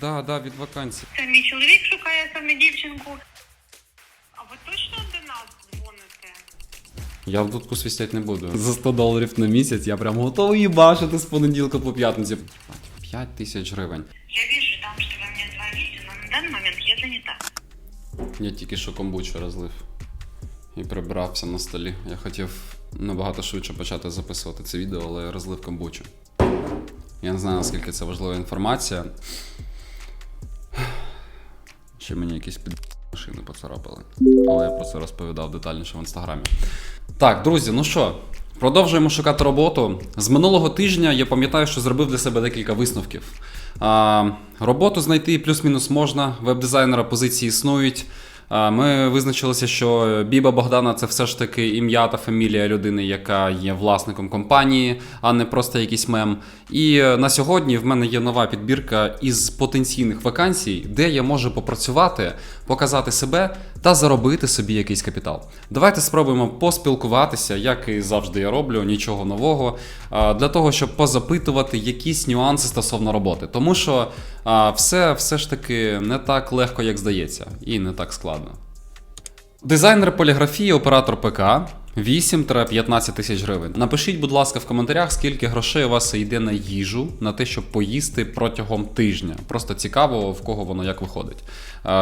Да, да, від вакансій. Це мій чоловік шукає саме дівчинку. А ви точно до нас дзвоните? Я в дудку свистять не буду. За 100 доларів на місяць я прям готовий їбашити з понеділка по п'ятницю. 5 тисяч гривень. Я вижу там, что вы мне звоните, но на данный момент я занята. Я тільки що комбучу розлив і прибрався на столі. Я хотів набагато швидше почати записувати це відео, але я розлив комбучу. Я не знаю, наскільки це важлива інформація. Ще мені якісь під машини поцарапали. Але я про це розповідав детальніше в інстаграмі. Так, друзі, ну що, продовжуємо шукати роботу. З минулого тижня я пам'ятаю, що зробив для себе декілька висновків. А, роботу знайти плюс-мінус можна, веб-дизайнера позиції існують. Ми визначилися, що Біба Богдана це все ж таки ім'я та фамілія людини, яка є власником компанії, а не просто якийсь мем. І е, на сьогодні в мене є нова підбірка із потенційних вакансій, де я можу попрацювати, показати себе та заробити собі якийсь капітал. Давайте спробуємо поспілкуватися, як і завжди я роблю, нічого нового, для того, щоб позапитувати якісь нюанси стосовно роботи. Тому що все, все ж таки не так легко, як здається, і не так складно. Дизайнер поліграфії, оператор ПК 8-15 тисяч гривень. Напишіть, будь ласка, в коментарях, скільки грошей у вас йде на їжу, на те, щоб поїсти протягом тижня. Просто цікаво, в кого воно як виходить.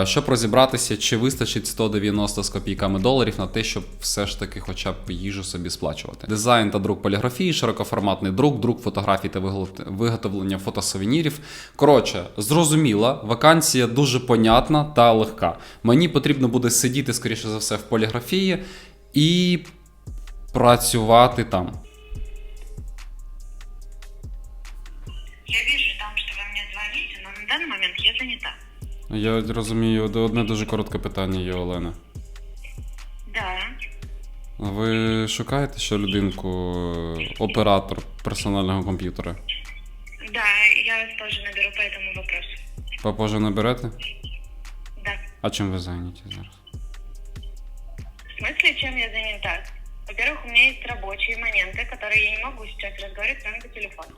Щоб розібратися, чи вистачить 190 з копійками доларів на те, щоб все ж таки хоча б їжу собі сплачувати. Дизайн та друк поліграфії, широкоформатний друк, друк фотографій та виготовлення фотосувенірів. Коротше, зрозуміла, вакансія дуже понятна та легка. Мені потрібно буде сидіти, скоріше за все, в поліграфії і працювати там. Я вижу там, что вы мне звоните, но на данный момент я занята. Я розумію, одне дуже коротке питання є, Олена. Да. Ви шукаєте ще людинку, е, оператор персонального комп'ютера? Да, я вас тоже наберу по этому вопросу. Попозже наберете? Да. А чим ви зайняті зараз? В смысле, чем я занята? Во-первых, у меня есть рабочие моменты, которые я не могу сейчас разговаривать с вами по телефону.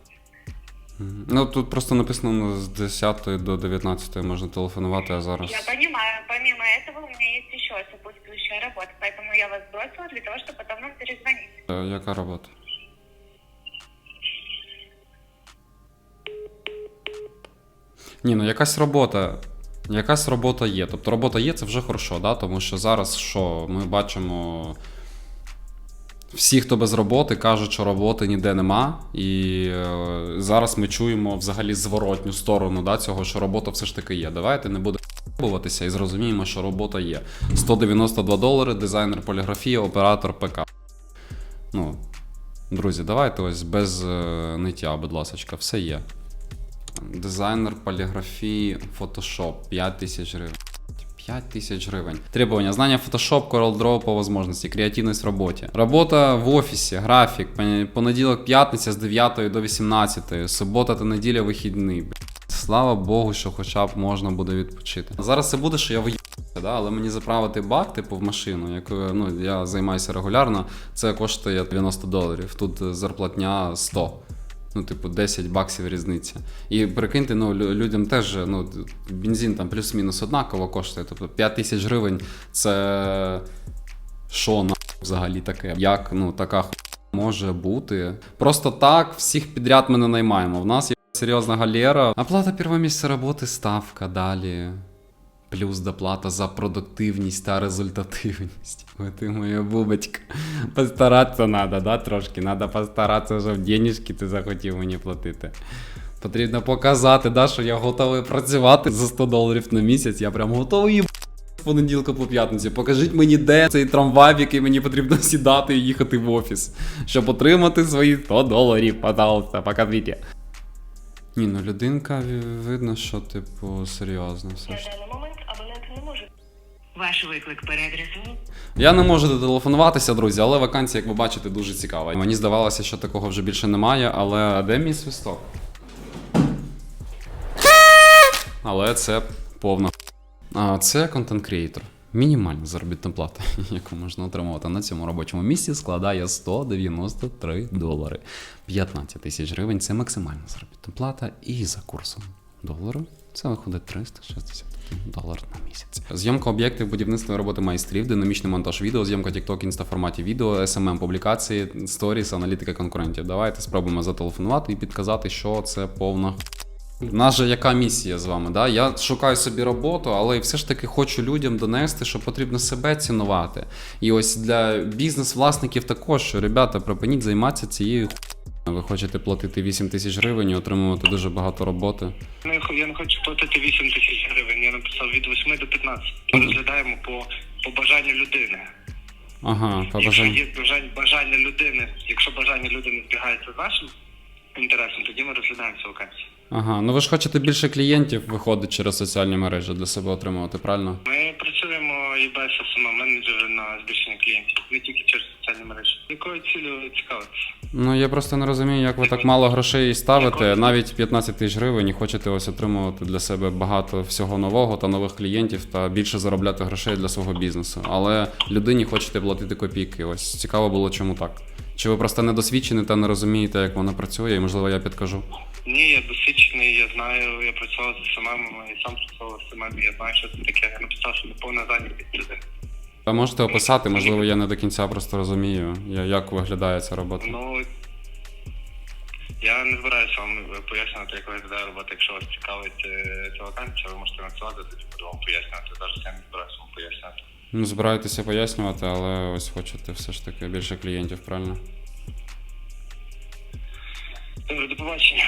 Мгм. Ну тут просто написано ну, з 10 до 19 можна телефонувати, а зараз. Я понимаю. Помимо этого, у меня есть еще сопутствующая работа, поэтому я вас бросила для того, чтобы потом вам перезвонить. Е, Яка робота? Ні, ну якась робота. Якась робота є. Тобто робота є, це вже хорошо, да? тому що зараз що ми бачимо. Всі, хто без роботи, кажуть, що роботи ніде нема. І е, зараз ми чуємо взагалі зворотню сторону да, цього, що робота все ж таки є. Давайте не будемо і зрозуміємо, що робота є. 192 долари, дизайнер поліграфії, оператор ПК. Ну, друзі, давайте ось без е, ниття, будь ласка, все є. Дизайнер поліграфії, фотошоп 5 тисяч гривень. 5 тисяч гривень. Требования. Знание Photoshop, CorelDRAW по возможности, креативность в работе. Работа в офісі, графік, пон- понеділок, п'ятниця з 9 до 18, субота та неділя вихідний. Слава Богу, що хоча б можна буде відпочити. Зараз це буде, що я виїбався, да? але мені заправити бак, типу, в машину, якою ну, я займаюся регулярно, це коштує 90 доларів. Тут е, зарплатня 100. Ну, типу, 10 баксів різниця. І прикиньте, ну, людям теж ну, бензин там плюс-мінус однаково коштує. Тобто 5 тисяч гривень це що на взагалі таке? Як ну, така ху може бути? Просто так всіх підряд ми не наймаємо. В нас є серйозна галера. Оплата першого місця роботи, ставка далі. Плюс доплата за продуктивність та результативність. Ой, ти моя бубочка. Постаратися треба, да, трошки. Треба постаратися, щоб денежки ти захотів мені платити. Потрібно показати, да, що я готовий працювати за 100 доларів на місяць. Я прям готовий їб... з понеділка по п'ятницю. Покажіть мені, де цей трамвай, в який мені потрібно сідати і їхати в офіс, щоб отримати свої 100 доларів, пожалуйста, покажіть. Ні, ну людинка видно, що, типу, серйозно все На ж. Ваш виклик переадресований. Я не можу дотелефонуватися, друзі, але вакансія, як ви бачите, дуже цікава. Мені здавалося, що такого вже більше немає, але де мій свисток? Але це повна. А це контент креатор. Мінімальна заробітна плата, яку можна отримувати на цьому робочому місці, складає 193 долари. 15 тисяч гривень це максимальна заробітна плата і за курсом доларів. Це виходить 361 долар на місяць. Зйомка об'єктів будівництва роботи майстрів, динамічний монтаж відео, зйомка TikTok, інста форматі відео, SMM публікації, сторіс, аналітика конкурентів. Давайте спробуємо зателефонувати і підказати, що це повна. Нас же яка місія з вами? Да? Я шукаю собі роботу, але все ж таки хочу людям донести, що потрібно себе цінувати. І ось для бізнес-власників також, що ребята, припиніть займатися цією. Ви хочете платити 8 тисяч гривень і отримувати дуже багато роботи. Ну, я не хочу платити 8 тисяч гривень. Я написав від 8 до 15. Ми розглядаємо по, по бажанню людини. Ага, Якщо побажаю. є бажання, бажання людини, якщо бажання людини збігається з нашим інтересом, тоді ми розглядаємо цю вакансію. Ага, ну ви ж хочете більше клієнтів виходить через соціальні мережі для себе отримувати, правильно? Ми працюємо і без смо менеджери на збільшення клієнтів, не тільки через соціальні мережі. Якою цілею цікавитися? Ну я просто не розумію, як ви так мало грошей ставите, навіть 15 тисяч гривень, і хочете ось отримувати для себе багато всього нового та нових клієнтів та більше заробляти грошей для свого бізнесу. Але людині хочете платити копійки. Ось цікаво було, чому так. Чи ви просто не недосвідчені та не розумієте, як воно працює, і можливо я підкажу. Ні, я досвідчений, я знаю, я працював з СММ, і сам працював з СММ, я знаю, що це таке. Я написав, що неповна зайнятість людини. А можете описати, можливо, я не до кінця просто розумію, я- як виглядає ця робота. Ну я не збираюся вам пояснювати, як виглядає робота. Якщо вас цікавить е, ця вакансія, ви можете надсилати, тоді буду вам пояснювати. Зараз я не збираюся вам пояснювати. Ну, збираєтеся пояснювати, але ось хочете все ж таки більше клієнтів, правильно? Добре, до побачення.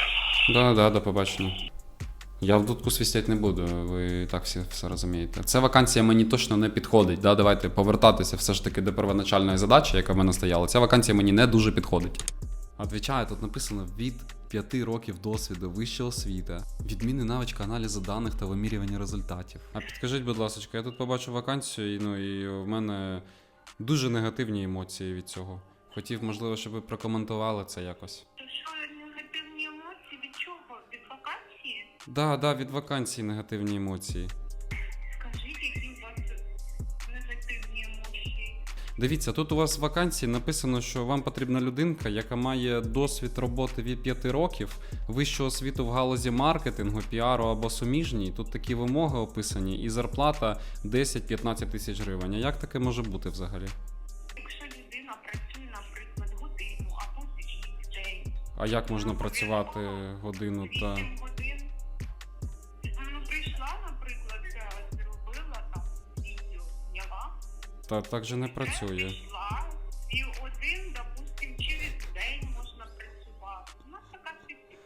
Да, да, до побачення. Я в дудку свистять не буду, ви і так всі все розумієте. Ця вакансія мені точно не підходить. Да? Давайте повертатися все ж таки до первоначальної задачі, яка в мене стояла. Ця вакансія мені не дуже підходить. Отвічаю, тут написано від 5 років досвіду, вища освіта, відмінна навичка аналізу даних та вимірювання результатів. А підкажіть, будь ласка, я тут побачу вакансію, і, ну і в мене дуже негативні емоції від цього. Хотів, можливо, щоб ви прокоментували це якось. Що негативні емоції від чого? Від вакансії? Да, да, від вакансії негативні емоції. Дивіться, тут у вас в вакансії написано, що вам потрібна людинка, яка має досвід роботи від 5 років, вищу освіту в галузі маркетингу, піару або суміжній. Тут такі вимоги описані, і зарплата 10-15 тисяч гривень. А як таке може бути взагалі? А як можна працювати годину та. Та так же не працює. І один, допустим, через день можна працювати. У нас така специфіка.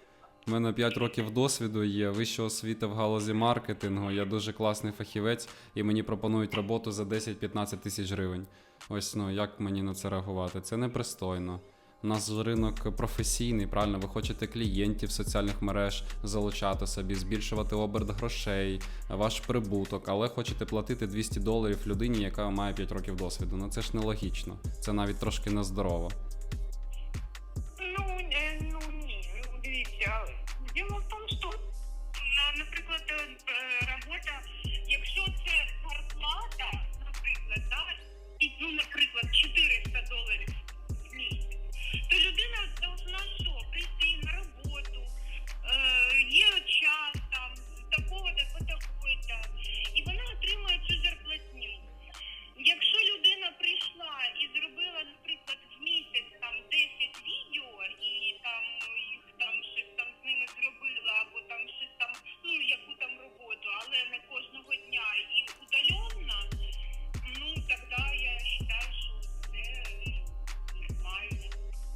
У мене 5 років досвіду є, вища освіта в галузі маркетингу. Я дуже класний фахівець, і мені пропонують роботу за 10-15 тисяч гривень. Ось ну як мені на це реагувати? Це непристойно. У нас ринок професійний, правильно, ви хочете клієнтів соціальних мереж залучати собі, збільшувати оберт грошей, ваш прибуток, але хочете платити 200 доларів людині, яка має 5 років досвіду. Ну це ж нелогічно. Це навіть трошки нездорово.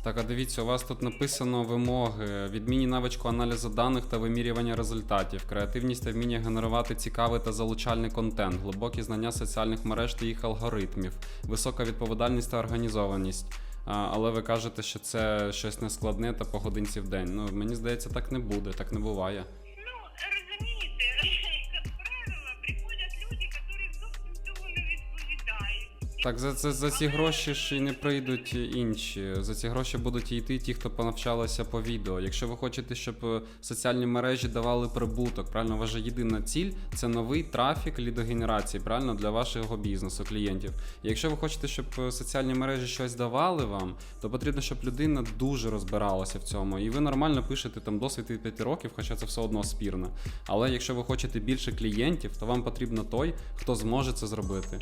Так, а дивіться, у вас тут написано вимоги, відмінні навичку аналізу даних та вимірювання результатів, креативність та вміння генерувати цікавий та залучальний контент, глибокі знання соціальних мереж та їх алгоритмів, висока відповідальність та організованість. А, але ви кажете, що це щось нескладне та по годинці в день. Ну мені здається, так не буде, так не буває. Ну, розумієте, Так, за, за, за ці гроші ж і не прийдуть інші. За ці гроші будуть йти ті, хто понавчалися по відео. Якщо ви хочете, щоб е, соціальні мережі давали прибуток, правильно, ваша єдина ціль це новий трафік лідогенерації, правильно, для вашого бізнесу, клієнтів. І якщо ви хочете, щоб е, соціальні мережі щось давали вам, то потрібно, щоб людина дуже розбиралася в цьому. І ви нормально пишете там досвід від 5 років, хоча це все одно спірно. Але якщо ви хочете більше клієнтів, то вам потрібно той, хто зможе це зробити.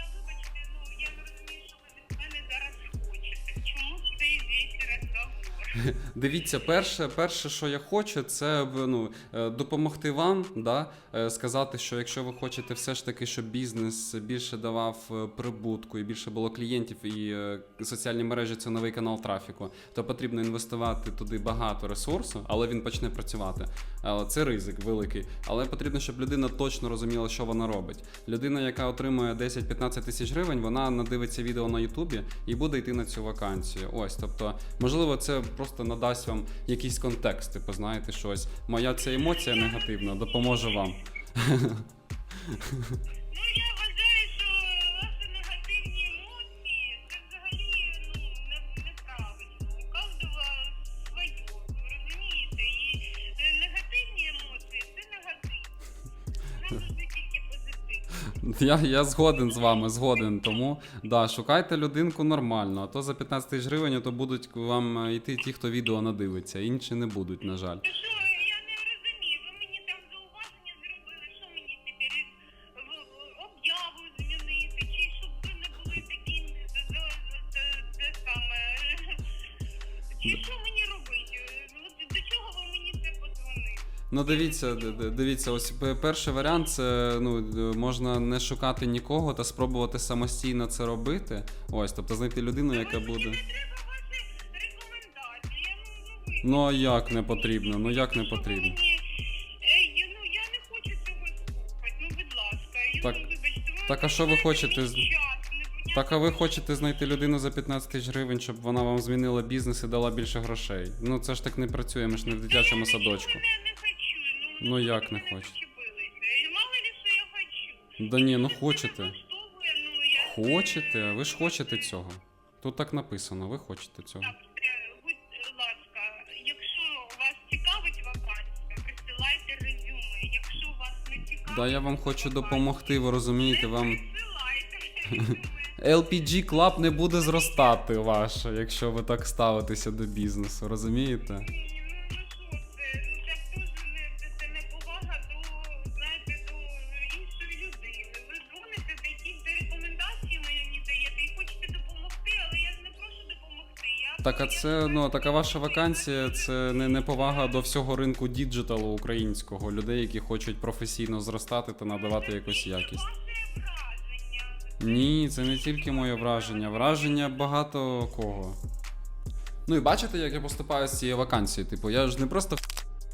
Дивіться, перше, перше, що я хочу, це ну, е, допомогти вам, да, е, сказати, що якщо ви хочете все ж таки, щоб бізнес більше давав е, прибутку і більше було клієнтів, і соціальні мережі це новий канал трафіку, то потрібно інвестувати туди багато ресурсу, але він почне працювати. Це ризик великий. Але потрібно, щоб людина точно розуміла, що вона робить. Людина, яка отримує 10-15 тисяч гривень, вона надивиться відео на Ютубі і буде йти на цю вакансію. Ось, тобто, можливо, це просто надасть вам якийсь контекст, типу, знаєте, щось. Моя ця емоція негативна допоможе вам. Я, я згоден з вами, згоден. Тому да, шукайте людинку нормально, а то за 15 тисяч гривень то будуть вам е, йти ті, хто відео надивиться, інші не будуть, на жаль. Ну, дивіться, дивіться, ось перший варіант це ну, можна не шукати нікого та спробувати самостійно це робити. Ось, тобто знайти людину, яка буде. ну, а як не потрібно? Ну як не потрібно? ну я не хочу цього слухати, ну будь ласка. Так- так а що ви хочете Так, а ви хочете знайти людину за 15 тисяч гривень, щоб вона вам змінила бізнес і дала більше грошей. Ну це ж так не працює, ми ж не в дитячому садочку. Ну, як не хочете? Да ні, ну хочете. Хочете? Ви ж хочете цього. Тут так написано, ви хочете цього. Так, е, будь ласка, якщо вас цікавить вакансія, присилайте резюме. Якщо вас не цікавить... Да, я вам хочу допомогти, ви розумієте, вам. LPG Club не буде зростати ваше, якщо ви так ставитеся до бізнесу, розумієте? Так, а це ну така ваша вакансія, це не, не повага до всього ринку діджиталу українського, людей, які хочуть професійно зростати та надавати якусь якість. Ні, це не тільки моє враження. Враження багато кого. Ну і бачите, як я поступаю з цією вакансією. Типу, я ж не просто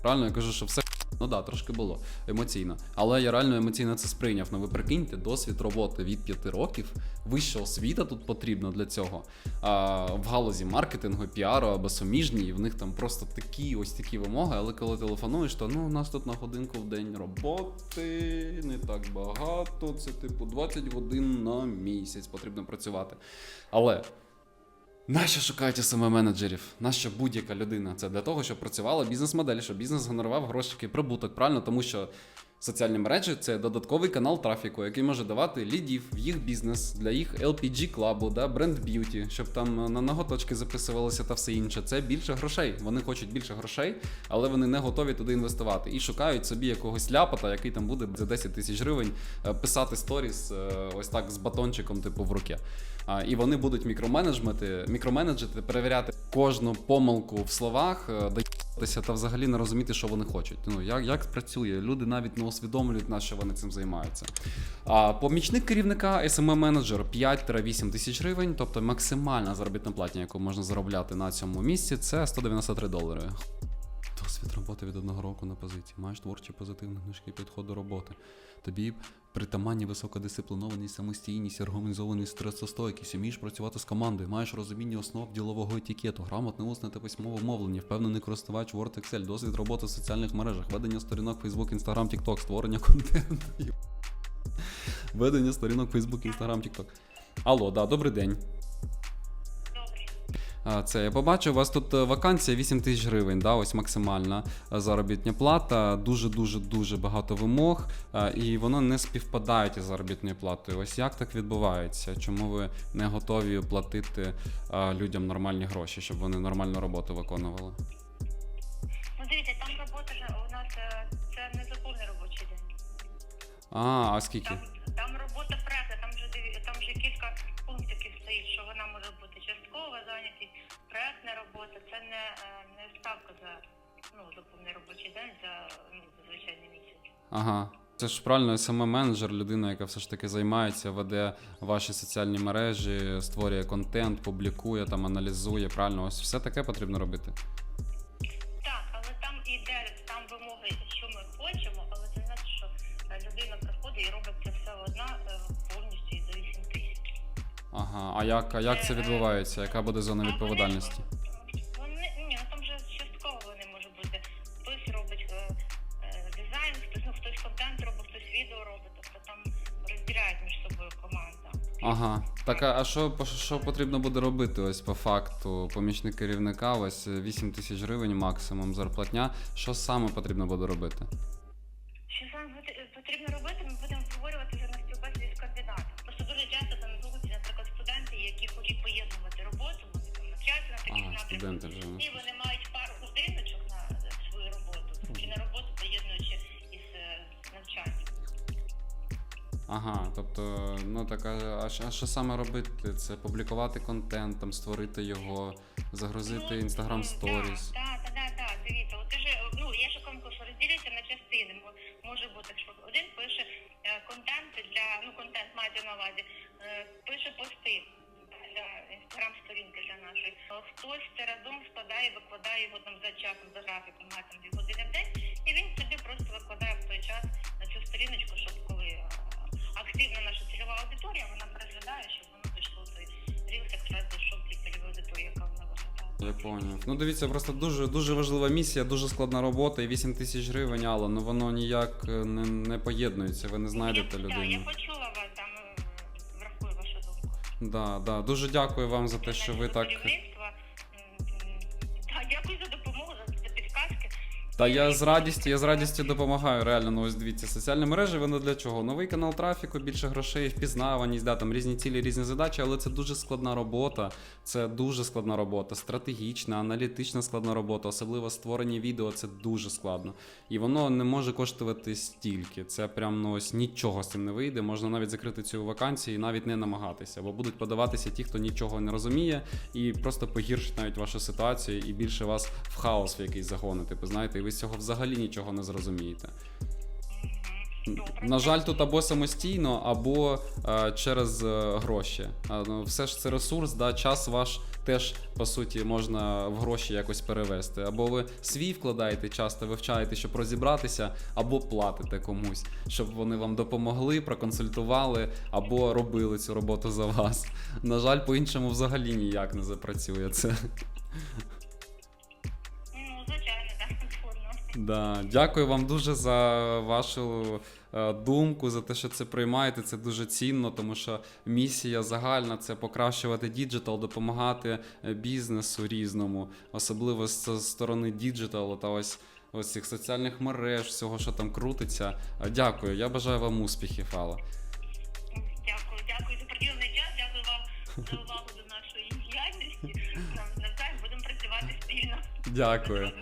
правильно я кажу, що все. Ну да, трошки було емоційно. Але я реально емоційно це сприйняв. Ну ви прикиньте, досвід роботи від 5 років, вища освіта тут потрібна для цього. А, в галузі маркетингу, піару або суміжні, і в них там просто такі ось такі вимоги. Але коли телефонуєш, то ну у нас тут на годинку в день роботи не так багато. Це типу 20 годин на місяць потрібно працювати. Але. Нащо шукають саме менеджерів? Нащо будь-яка людина? Це для того, щоб працювала бізнес-модель, щоб бізнес генерував гроші, прибуток, правильно? Тому що соціальні мережі це додатковий канал трафіку, який може давати лідів в їх бізнес для їх LPG клабу, да, бренд б'юті, щоб там на ноготочки записувалися та все інше. Це більше грошей. Вони хочуть більше грошей, але вони не готові туди інвестувати. І шукають собі якогось ляпата, який там буде за 10 тисяч гривень е, писати сторіс е, ось так з батончиком, типу в руки. А, і вони будуть мікроменеджмити, мікроменеджити, перевіряти кожну помилку в словах, е, та взагалі не розуміти, що вони хочуть. Ну як, як працює? Люди навіть не усвідомлюють, на що вони цим займаються. А помічник керівника smm менеджер 5-8 тисяч гривень, тобто максимальна заробітна платня, яку можна заробляти на цьому місці, це 193 долари. Досвід роботи від одного року на позиції. Маєш творчі позитивні книжки підход до роботи. Тобі притаманні високодисциплінованість, самостійність, організованість, стресостойкість, умієш працювати з командою, маєш розуміння основ ділового етикету, грамотне усне та письмове мовлення, впевнений користувач Word Excel, досвід роботи в соціальних мережах, ведення сторінок Facebook, Instagram, TikTok, створення контенту. Ведення сторінок Facebook, Instagram, TikTok. Алло, да, добрий день. Це я побачив, у вас тут е, вакансія 8 тисяч гривень, да, ось максимальна е, заробітня плата, дуже дуже дуже багато вимог, е, і воно не співпадають із заробітною платою. Ось як так відбувається? Чому ви не готові платити людям нормальні гроші, щоб вони нормальну роботу виконували? Ну дивіться, там робота у нас це не за повний робочий день. А, а скільки? Там, Ага. Це ж правильно, саме менеджер, людина, яка все ж таки займається, веде ваші соціальні мережі, створює контент, публікує, там, аналізує. Правильно, ось все таке потрібно робити. Так, але там іде там вимоги, що ми хочемо, але це не значить, що е, людина приходить і робить це все одна е, повністю і за 8 тисяч. Ага, а як, а як це відбувається? Яка буде зона відповідальності? Хтось контент робить, хтось відео робить. Тобто там розділяють між собою команда. Ага. Так, а а що, що потрібно буде робити ось по факту? Помічник керівника, ось 8 тисяч гривень максимум зарплатня. Що саме потрібно буде робити? Що саме потрібно робити, Ага, тобто, ну так, а, а що- а що саме робити? Це публікувати контент, там створити його, загрузити Instagram Stories. Так, так, так, так, дивіться, от ти же, ну, я ж кажу, що розділяється на частини. Мо- Може бути, що один пише е, контент для, ну, контент мається на увазі, е, пише пости для інстаграм-сторінки для нашої. Е, Хтось це разом складає, викладає його там за часом, за графіком, має там дві години в день, і він собі просто викладає в той час на цю сторіночку, щоб коли е, активна наша цільова аудиторія, вона переглядає, щоб воно дійшло той рілс, якраз дійшов до цільової аудиторії, яка вона виглядає. Я поняв. Ну дивіться, просто дуже дуже важлива місія, дуже складна робота, і 8 тисяч гривень, але ну воно ніяк е, не, не поєднується, ви не знайдете я, Да, я почула вас, там е, врахую вашу думку. Да, да. Дуже дякую вам за те, що ви так. Та я з радістю, я з радістю допомагаю. Реально, ну ось дивіться, соціальні мережі вони для чого? Новий канал трафіку, більше грошей, впізнаваність, да, там різні цілі, різні задачі, але це дуже складна робота. Це дуже складна робота, стратегічна, аналітична складна робота, особливо створення відео, це дуже складно. І воно не може коштувати стільки. Це прям ну ось нічого з цим не вийде. Можна навіть закрити цю вакансію і навіть не намагатися, бо будуть подаватися ті, хто нічого не розуміє, і просто погіршить навіть вашу ситуацію і більше вас в хаос в якийсь загонить. Типу, знаєте, ви з цього взагалі нічого не зрозумієте. На жаль, тут або самостійно, або е, через е, гроші. А, ну, все ж це ресурс, да, час ваш теж по суті можна в гроші якось перевести. Або ви свій вкладаєте, часто вивчаєте, щоб розібратися, або платите комусь, щоб вони вам допомогли, проконсультували, або робили цю роботу за вас. На жаль, по-іншому взагалі ніяк не запрацює це. Да, дякую вам дуже за вашу е, думку, за те, що це приймаєте. Це дуже цінно, тому що місія загальна це покращувати діджитал, допомагати е, бізнесу різному, особливо з сторони діджиталу та ось. Ось цих соціальних мереж, всього, що там крутиться. Е, Дякую. Я бажаю вам успіхів, Алла. Дякую, дякую за приділений час, дякую вам за увагу до нашої діяльності. Нам навзаєм будемо працювати спільно. Дякую.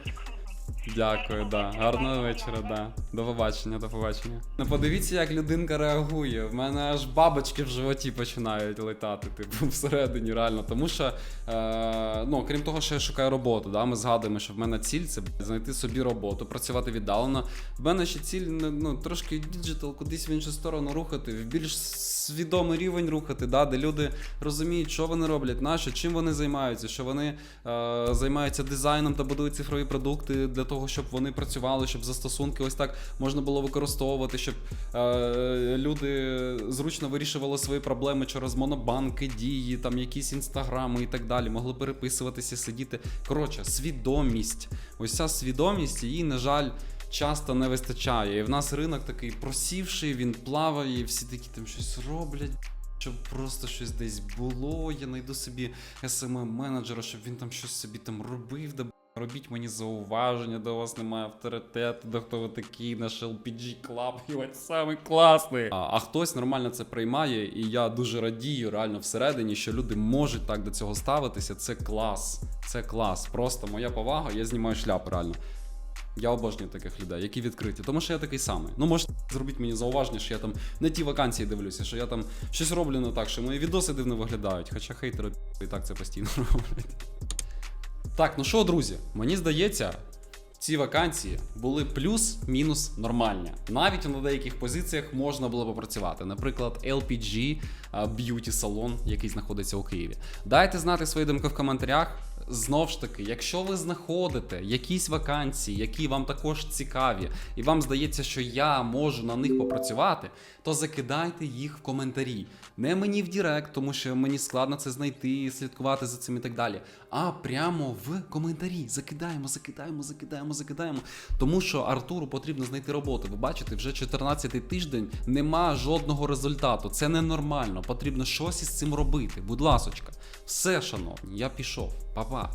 Дякую, да. гарного вечора, да. До побачення, до побачення. Ну подивіться, як людинка реагує. В мене аж бабочки в животі починають летати, типу, всередині, реально. Тому що, е, ну, крім того, що я шукаю роботу, да, ми згадуємо, що в мене ціль це знайти собі роботу, працювати віддалено. В мене ще ціль ну, трошки діджитал, кудись в іншу сторону рухати, в більш свідомий рівень рухати, да, де люди розуміють, що вони роблять, на що, чим вони займаються, що вони е, займаються дизайном та будують цифрові продукти для того, щоб вони працювали, щоб застосунки ось так можна було використовувати, щоб е, люди зручно вирішували свої проблеми через монобанки, дії, там якісь інстаграми і так далі, могли переписуватися, сидіти. Коротше, свідомість. Ось ця свідомість, її, на жаль. Часто не вистачає. І в нас ринок такий просівший, він плаває, і всі такі там щось роблять. щоб просто щось десь було. Я знайду собі smm менеджера щоб він там щось собі там робив. Робіть мені зауваження, у вас немає авторитету, де хто ви такий, наш LPG Club, ось самий класний. А, а хтось нормально це приймає, і я дуже радію реально всередині, що люди можуть так до цього ставитися. Це клас. Це клас. Просто моя повага, я знімаю шляпу реально. Я обожнюю таких людей, які відкриті, тому що я такий самий. Ну, можете зробити мені зауваження, що я там не ті вакансії дивлюся, що я там щось роблю не так, що мої відоси дивно виглядають, хоча хейтери і так це постійно роблять. Так, ну що, друзі, мені здається, ці вакансії були плюс-мінус нормальні. Навіть на деяких позиціях можна було попрацювати. Наприклад, LPG б'юті салон, який знаходиться у Києві. Дайте знати свої думки в коментарях. Знов ж таки, якщо ви знаходите якісь вакансії, які вам також цікаві, і вам здається, що я можу на них попрацювати, то закидайте їх в коментарі. Не мені в Дірект, тому що мені складно це знайти, слідкувати за цим і так далі. А прямо в коментарі. Закидаємо, закидаємо, закидаємо, закидаємо. Тому що Артуру потрібно знайти роботу. Ви бачите, вже 14-й тиждень нема жодного результату. Це ненормально. Потрібно щось із цим робити. Будь ласочка. Все, шановні, я пішов. Па-па.